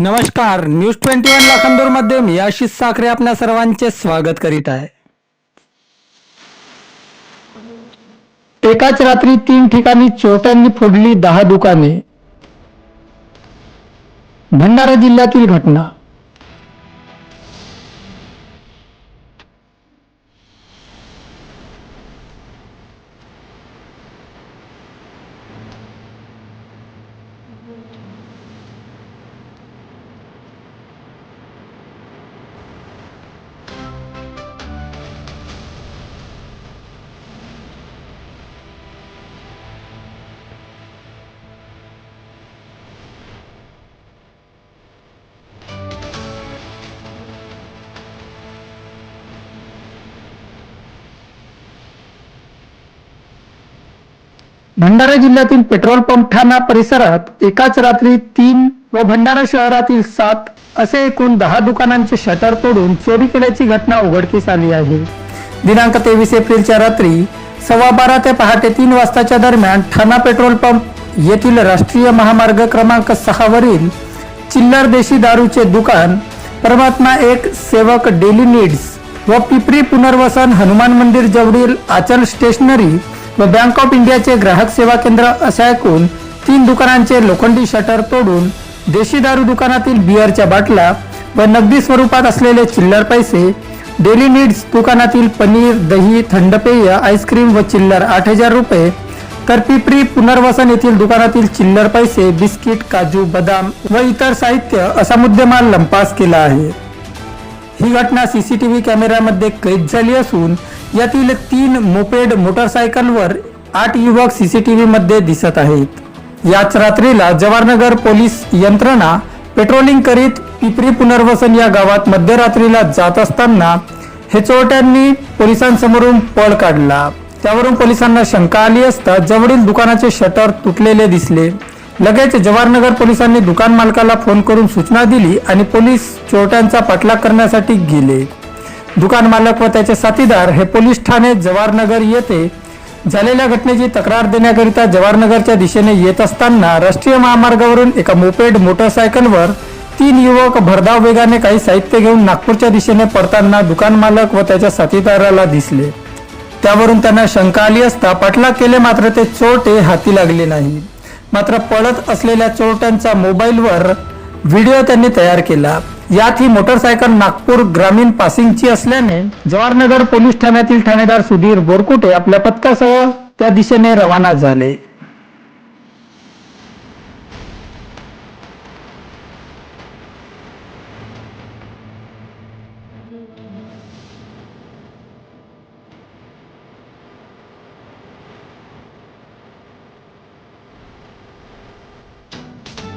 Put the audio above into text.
नमस्कार news twenty one लाखांदूरमध्ये मी आशिष साखरे आपल्या सर्वांचे स्वागत करीत आहे. एकाच रात्री तीन ठिकाणी चोरट्यांनी फोडली दहा दुकाने. भंडारा जिल्ह्यातील घटना. भंडारा जिल्ह्यातील पेट्रोल पंप ठाणा परिसरात एकाच रात्री तीन व भंडारा शहरातील सात असे एकूण दहा दुकानांचे शटर तोडून चोरी केल्याची घटना उघडकीस आली आहे. दिनांक तेवीस एप्रिलच्या रात्री सव्वा बारा ते पहाटे तीन वाजताच्या दरम्यान ठाणा पेट्रोल पंप येथील राष्ट्रीय महामार्ग क्रमांक सहा वरील चिल्लर देशी दारूचे दुकान परमात्मा एक सेवक डेली नीड्स व पिपरी पुनर्वसन हनुमान मंदिर जवळील आचल स्टेशनरी व बँक ऑफ इंडियाचे ग्राहक सेवा केंद्र असे ऐकून तीन दुकानांचे लोखंडी शटर तोडून देशी दारू दुकानातील बिअरच्या बाटल्या व नगदी स्वरूपात असलेले चिल्लर पैसे डेली नीड्स दुकानातील पनीर दही थंड पेय आईस्क्रीम व चिल्लर आठ हजार रुपये तर पिपरी पुनर्वसन येथील दुकानातील चिल्लर पैसे बिस्किट काजू बदाम व इतर साहित्य असा मुद्देमाल लंपास केला आहे. ही घटना सीसीटीव्ही कॅमेऱ्यामध्ये कैद झाली असून यातील तीन मोपेड मोटरसायकलवर आठ युवक सीसीटीव्ही मध्ये दिसत आहेत. याच रात्रीला जवाहरनगर पोलीस यंत्रणा पेट्रोलिंग करीत पिपरी पुनर्वसन या गावात मध्यरात्रीला जात असताना हे चोरट्यांनी पोलिसांसमोरून पळ काढला. त्यावरून पोलिसांना शंका आली असता जवळील दुकानाचे शटर तुटलेले दिसले. लगेच जवाहरनगर पोलिसांनी दुकान मालकाला फोन करून सूचना दिली आणि पोलीस चोरट्यांचा पाठलाग करण्यासाठी गेले. दुकान मालक व त्याचे साथीदार हे पोलीस ठाणे जवाहरनगर येथे झालेल्या घटनेची तक्रार देण्याकरिता जवाहरनगरच्या दिशेने येत असताना राष्ट्रीय महामार्गावरून एका मोपेड मोटरसायकलवर तीन युवक भरधाव वेगाने काही साहित्य घेऊन नागपूरच्या दिशेने पडताना दुकान मालक व त्याच्या साथीदाराला दिसले. त्यावरून त्यांना शंका आली असता पाठलाग केले मात्र ते चोरटे हाती लागले नाही मात्र पळत असलेल्या चोरट्यांचा मोबाईलवर व्हिडिओ त्यांनी तयार केला. यात ही मोटरसायकल नागपूर ग्रामीण पासिंगची असल्याने जवाहरनगर पोलीस ठाण्यातील ठाणेदार सुधीर बोरकुटे आपल्या पथकासह त्या दिशेने रवाना झाले.